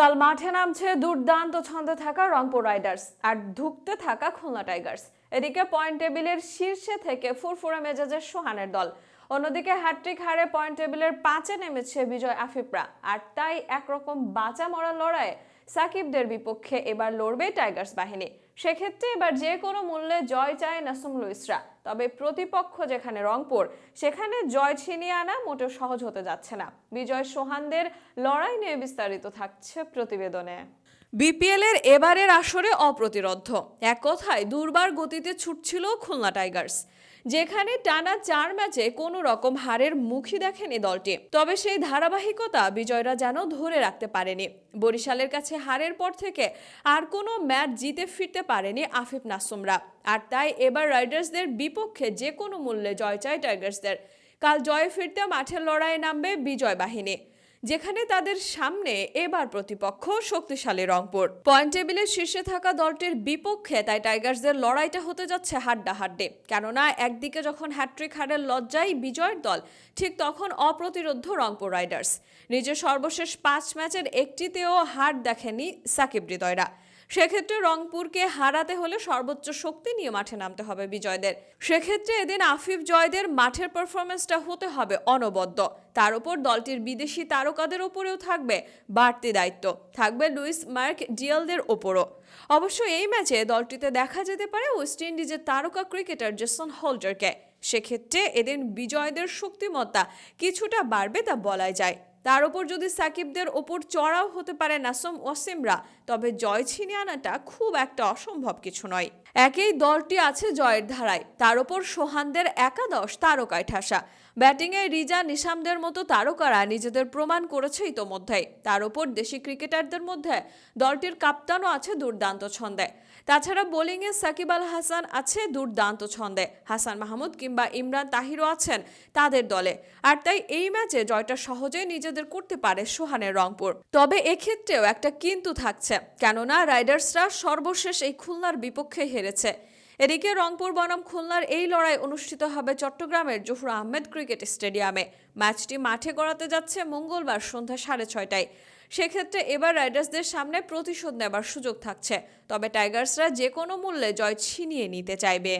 কাল মাঠে নামছে দুর্দান্ত ছন্দে থাকা রংপুর রাইডার্স আর ধুকতে থাকা খুলনা টাইগার্স। এদিকে পয়েন্ট টেবিলের শীর্ষে থেকে ফুরফুরে মেজাজের সোহানের দল। অন্যদিকে হ্যাট্রিক হারে পয়েন্ট টেবিলের পাঁচে নেমেছে বিজয় আফিপরা আর তাই একরকম বাঁচা মরা লড়াইয়ে সাকিবদের বিপক্ষে এবার লড়বে টাইগার্স বাহিনী। সেক্ষেত্রে এবার যে কোনো মূল্যে জয় চায় নাসুম লুইসরা। তবে প্রতিপক্ষ যেখানে রংপুর, সেখানে জয় ছিনিয়ে আনা মোটেও সহজ হতে যাচ্ছে না। বিজয় সোহানদের লড়াই নিয়ে বিস্তারিত থাকছে প্রতিবেদনে। বিপিএল এর এবারের আসরে অপ্রতিরোধ। এক কথায়, দুর্বার গতিতে ছুটছিল খুলনা টাইগার্স, যেখানে টানা চার ম্যাচে কোনো রকম হারের মুখই দেখেনি দলটি। তবে সেই ধারাবাহিকতা বিজয়রা যেন ধরে রাখতে পারেনি। বরিশালের কাছে হারের পর থেকে আর কোনো ম্যাচ জিতে ফিরতে পারেনি আফিফ নাসুমরা। আর তাই এবার রাইডার্সদের বিপক্ষে যে কোনো মূল্যে জয় চায় টাইগার্সদের। কাল জয়ে ফিরতে মাঠের লড়াইয়ে নামবে বিজয় বাহিনী। যেখানে তাদের সামনে এবার প্রতিপক্ষ শক্তিশালী রংপুর। পয়েন্ট টেবিলের শীর্ষে থাকা দলটির বিপক্ষে তাই টাইগার্সদের লড়াইটা হতে যাচ্ছে হাড্ডাহাড্ডে। কেননা, একদিকে যখন হ্যাট্রিক হারের লজ্জায় বিজয়ের দল, ঠিক তখন অপ্রতিরোধ রংপুর রাইডার্স। নিজের সর্বশেষ পাঁচ ম্যাচের একটিতেও হার দেখেনি সাকিব হৃদয়রা। সেক্ষেত্রে রংপুরকে হারাতে হলে সর্বোচ্চ শক্তি নিয়ে মাঠে নামতে হবে বিজয়দের। সেক্ষেত্রে এদিন আফিফ জয়দের মাঠের পারফরমেন্সটা হতে হবে অনবদ্য। তার উপর দলটির বিদেশি তারকাদের ওপরেও থাকবে বাড়তি দায়িত্ব। থাকবে লুইস মার্ক ডিয়েলদের ওপরও অবশ্য এই ম্যাচে দলটিতে দেখা যেতে পারে ওয়েস্ট ইন্ডিজের তারকা ক্রিকেটার জেসন হোল্ডারকে। সেক্ষেত্রে এদিন বিজয়দের শক্তিমত্তা কিছুটা বাড়বে তা বলাই যায়। তার ওপর যদি সাকিবদের ওপর চড়াও হতে পারে নাসম ওয়াসিমরা, তবে জয় ছিনিয়ে আনাটা খুব একটা অসম্ভব কিছু নয়। একেই দলটি আছে জয়ের ধারায়, তার ওপর সোহানদের একাদশ তারকায় ঠাসা। ব্যাটিংয়ে রিজা নিশামদের মতো তারকারা নিজেদের প্রমাণ করেছে ইতোমধ্যেই তার উপর দেশি ক্রিকেটারদের মধ্যে দলটির কাপ্তানও আছে দুর্দান্ত ছন্দে। তাছাড়া বোলিংয়ে সাকিব আল হাসান আছে দুর্দান্ত ছন্দে। হাসান মাহমুদ কিংবা ইমরান তাহিরও আছেন তাদের দলে। আর তাই এই ম্যাচে জয়টা সহজেই নিজেদের করতে পারে সোহানের রংপুর। তবে এক্ষেত্রেও একটা কিন্তু থাকছে। কেননা রাইডার্সরা সর্বশেষ এই খুলনার বিপক্ষে হেরেছে। এদিকে রংপুর বনাম খুলনার এই লড়াই অনুষ্ঠিত হবে চট্টগ্রামের জহুর আহমেদ ক্রিকেট স্টেডিয়ামে। ম্যাচটি মাঠে গড়াতে যাচ্ছে মঙ্গলবার সন্ধ্যা সাড়ে ছয়টায়। সেক্ষেত্রে এবার রাইডার্সদের সামনে প্রতিশোধ নেবার সুযোগ থাকছে। তবে টাইগার্সরা যে কোনো মূল্যে জয় ছিনিয়ে নিতে চাইবে।